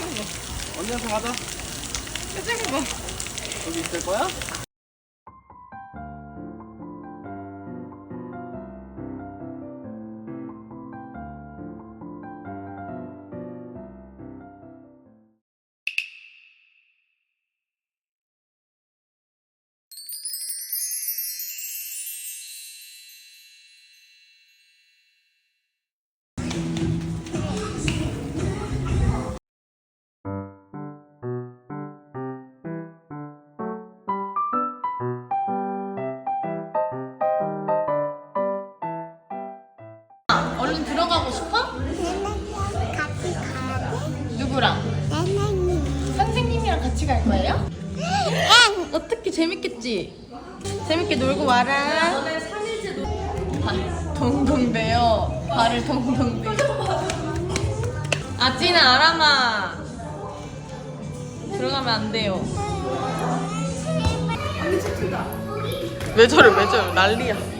찍은 거. 언니한테 받아. 저 찍은 거. 여기 있을 거야? 들어가고 싶어? 같이 가야 돼? 누구랑? 선생님. 선생님이랑 같이 갈 거예요? 어떻게 재밌겠지? 재밌게 놀고 와라. 발 동동 대요. 발을 동동 대. 아찌나 아람아. 들어가면 안 돼요. 왜 저래 왜 저래 난리야.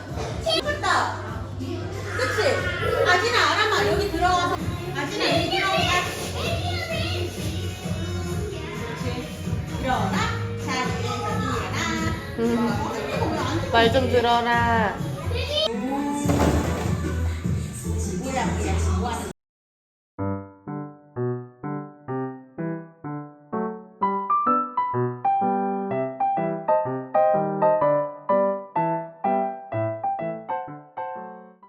말 좀 들어라.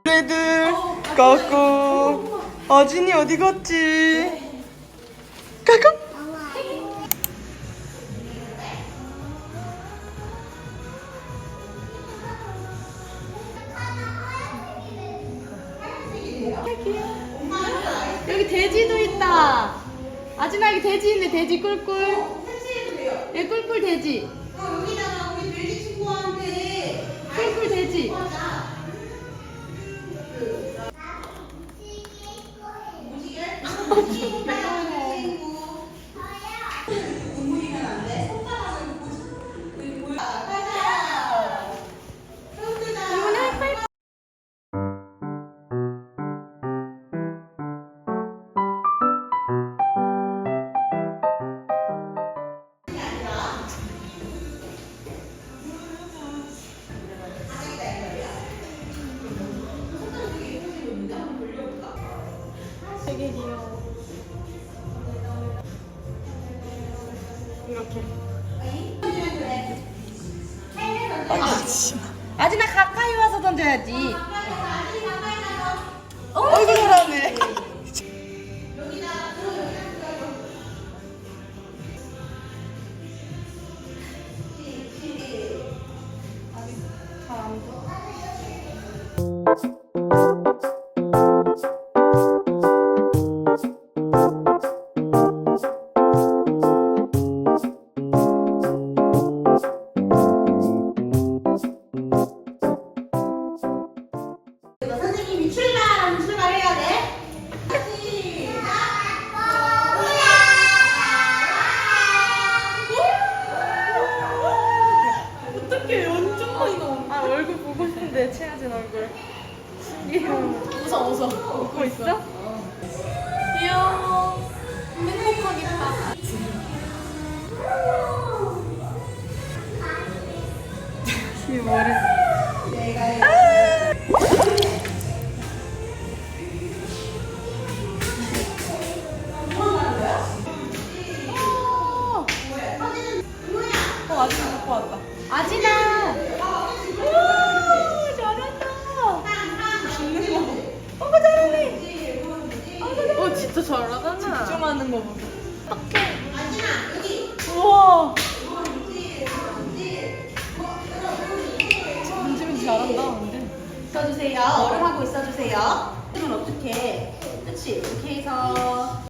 애들 까꿍 아진이 어디 갔지? 까꿍 여기 돼지도 있다. 아진아 여기 돼지 있네. 돼지 꿀꿀. 여기 꿀꿀 돼지. 여기다가 우리 돼지 친구한테. 꿀꿀 돼지. 되게 귀여워. 이렇게. 아진아, 가까이 와서 던져야지. 어이구 잘하네 선생 신기해. 웃어 웃어. 웃고 있어? 귀여워. 행복하겠다. 이 머리. 어, 아직 못 봤다. 아진아! 거. 어, 잘하네! 어, 진짜 잘하잖아. 집중하는 거 보고. 어떡해. 우와! 만지면 잘한다, 근데. 있어주세요. 얼음하고 있어주세요. 그러면 어떡해. 그치? 이렇게 해서